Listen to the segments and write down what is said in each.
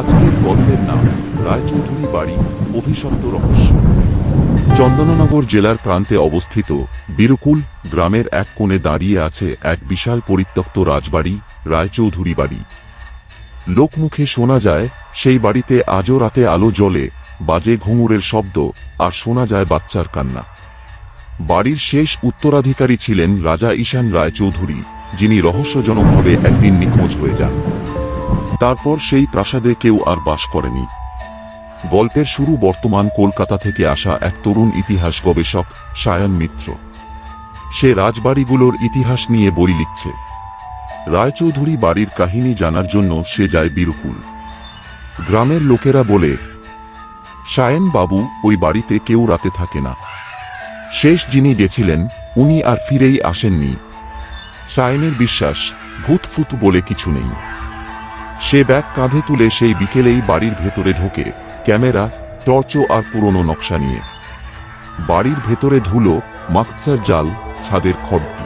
আজকের গল্পের নাম রায়চৌধুরী বাড়ি, অভিশপ্ত রহস্য। চন্দননগর জেলার প্রান্তে অবস্থিত বীরকুল গ্রামের এক কোণে দাঁড়িয়ে আছে এক বিশাল পরিত্যক্ত রাজবাড়ি, রায়চৌধুরী বাড়ি। লোকমুখে শোনা যায়, সেই বাড়িতে আজও রাতে আলো জ্বলে, বাজে ঘুঙুরের শব্দ, আর শোনা যায় বাচ্চার কান্না। বাড়ির শেষ উত্তরাধিকারী ছিলেন রাজা ঈশান রায়চৌধুরী, যিনি রহস্যজনকভাবে একদিন নিখোঁজ হয়ে যান। তারপর সেই প্রাসাদে কেউ আর বাস করেনি। গল্পের শুরু বর্তমান কলকাতা থেকে আসা এক তরুণ ইতিহাস গবেষক সায়ন মিত্র। সে রাজবাড়িগুলোর ইতিহাস নিয়ে বই লিখছে। রায়চৌধুরী বাড়ির কাহিনী জানার জন্য সে যায় বীরকুল। গ্রামের লোকেরা বলে, সায়ন বাবু ওই বাড়িতে কেউ রাতে থাকে না। শেষ যিনি গেছিলেন, উনি আর ফিরেই আসেননি। সায়নের বিশ্বাস ভূতফুত বলে কিছু নেই। সে ব্যাগ কাঁধে তুলে সেই বিকেলেই বাড়ির ভেতরে ঢোকে। ক্যামেরা, টর্চ আর পুরনো নকশা নিয়ে। বাড়ির ভেতরে ধুলো, মাকসার জাল, ছাদের খড়টি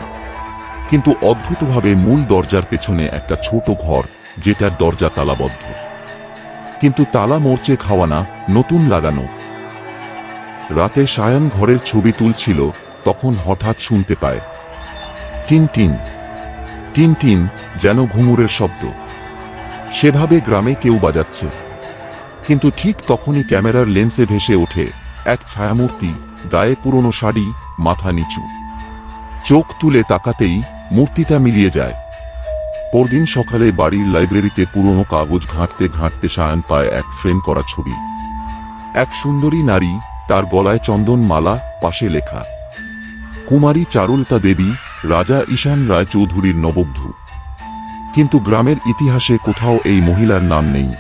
কিন্তু অদ্ভুতভাবে মূল দরজার পেছনে একটা ছোট ঘর, যেটার দরজা তালাবদ্ধ। কিন্তু তালা মরচে খাওয়ানা নতুন লাগানো। রাতে সায়ন ঘরের ছবি তুলছিল, তখন হঠাৎ শুনতে পায়। Tin tin. টিন টিন যেন ঘুঙুরের শব্দ। সেভাবে গ্রামে কেউ বাজাচ্ছে। কিন্তু ঠিক তখনই ক্যামেরার লেন্সে ভেসে ওঠে এক ছায়ামূর্তি, গায়ে পুরনো শাড়ি, মাথা নিচু। চোখ তুলে তাকাতেই মূর্তিটা মিলিয়ে যায়। পরদিন সকালে বাড়ির লাইব্রেরিতে পুরনো কাগজ ঘাঁটতে ঘাঁটতে সায়ন পায় এক ফ্রেম করা ছবি। এক সুন্দরী নারী, তার গলায় চন্দন মালা পাশে লেখা, কুমারী চারুলতা দেবী, রাজা ঈশান রায় চৌধুরীর নববধূ। কিন্তু গ্রামের ইতিহাসে কোথাও এই মহিলার নাম নেই।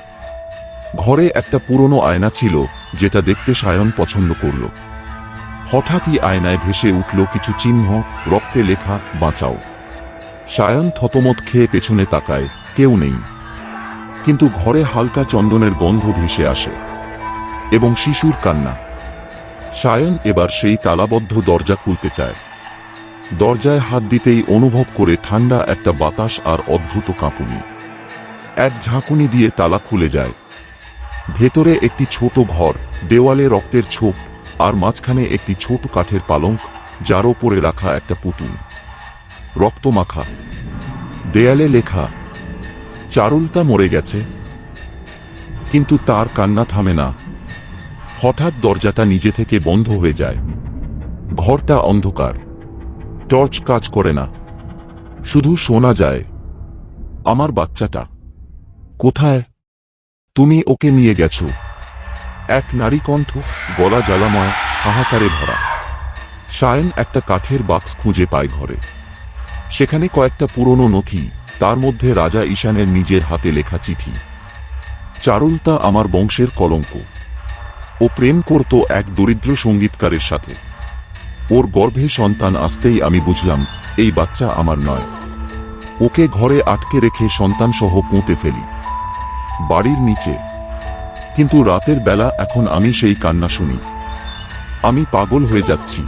ঘরে একটা পুরনো আয়না ছিল, যেটা দেখতে সায়ন পছন্দ করল। হঠাৎই আয়নায় ভেসে উঠল কিছু চিহ্ন, রক্তে লেখা, বাঁচাও। সায়ন থতমত খেয়ে পেছনে তাকায়, কেউ নেই। কিন্তু ঘরে হালকা চন্দনের গন্ধ ভেসে আসে। এবং শিশুর কান্না। সায়ন এবার সেই তালাবদ্ধ দরজা খুলতে চায়। দরজায় হাত দিতেই অনুভব করে ঠান্ডা একটা বাতাস আর অদ্ভুত কাঁপুনি। এক ঝাঁকুনি দিয়ে তালা খুলে যায়। ভেতরে একটি ছোট ঘর, দেওয়ালে রক্তের ছোপ আর মাঝখানে একটি ছোট কাঠের পালঙ্ক, যার ওপরে রাখা একটা পুতুল। রক্তমাখা। দেয়ালে লেখা, চারুলতা মরে গেছে। কিন্তু তার কান্না থামে না। হঠাৎ দরজাটা নিজে থেকে বন্ধ হয়ে যায়। ঘরটা অন্ধকার। টর্চ কাজ করে না। শুধু শোনা যায়, আমার বাচ্চাটা, কোথায়? তুমি ওকে নিয়ে গেছো। এক নারী কণ্ঠ, গলা জ্বালাময়, হাহাকারে ভরা। সায়ন একটা কাঠের বাক্স খুঁজে পায় ঘরে। সেখানে কয়েকটা পুরনো নথি, তার মধ্যে রাজা ঈশানের নিজের হাতে লেখা চিঠি। চারুলতা আমার বংশের কলঙ্ক। ও প্রেম করত এক দরিদ্র সঙ্গীতকারের সাথে। ওর গর্ভে সন্তান আসতেই আমি বুঝলাম, এই বাচ্চা আমার নয়। ওকে ঘরে আটকে রেখে সন্তান সহ পুঁতে ফেলি। বাড়ির নিচে। কিন্তু রাতের বেলা এখন আমি সেই কান্না শুনি। আমি পাগল হয়ে যাচ্ছি।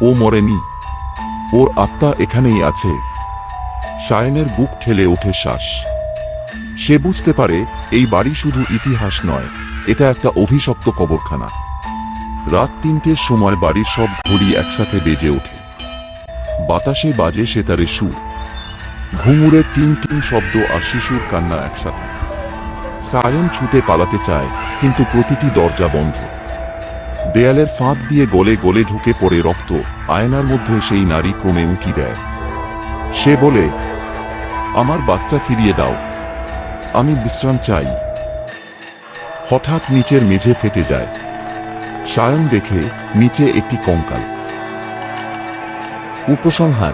ও মরেনি। ওর আত্মা এখানেই আছে। সায়নের বুক ঠেলে ওঠে শ্বাস। সে বুঝতে পারে, এই বাড়ি শুধু ইতিহাস নয়, এটা একটা অভিশপ্ত কবরখানা। রাত তিনটের সময় বাড়ির সব ঘড়ি একসাথে বেজে ওঠে। বাতাসে বাজে সেতারে সুর ঘুঙুরের টিন টিন শব্দ আর শিশুর কান্না একসাথে। সায়ন ছুটে পালাতে চায়, কিন্তু প্রতিটি দরজা বন্ধ। দেয়ালের ফাঁক দিয়ে গলে গলে ঢুকে পড়ে রক্ত, আয়নার মধ্যে সেই নারী ক্রমে উঁকি দেয়। সে বলে, আমার বাচ্চা ফিরিয়ে দাও। আমি বিশ্রাম চাই। হঠাৎ নিচের মেঝে ফেটে যায়। সায়ন দেখে নিচে একটি কঙ্কাল। উপসংহার,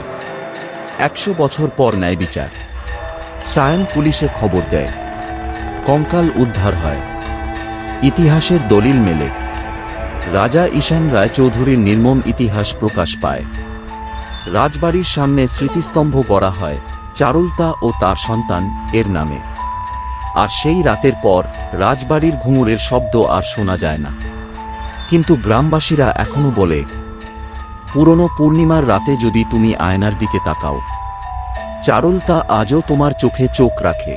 একশো বছর পর ন্যায় বিচার। সায়ন পুলিশে খবর দেয়, কঙ্কাল উদ্ধার হয়। ইতিহাসের দলিল মেলে, রাজা ঈশান রায়চৌধুরীর নির্মম ইতিহাস প্রকাশ পায়। রাজবাড়ির সামনে স্মৃতিস্তম্ভ গড়া হয় চারুলতা ও তার সন্তান এর নামে। আর সেই রাতের পর রাজবাড়ির ঘুঙুরের শব্দ আর শোনা যায় না। কিন্তু গ্রামবাসীরা এখনও বলে, পুরনো পূর্ণিমার রাতে যদি তুমি আয়নার দিকে তাকাও চারুল তা আজও তোমার চোখে চোখ রাখে।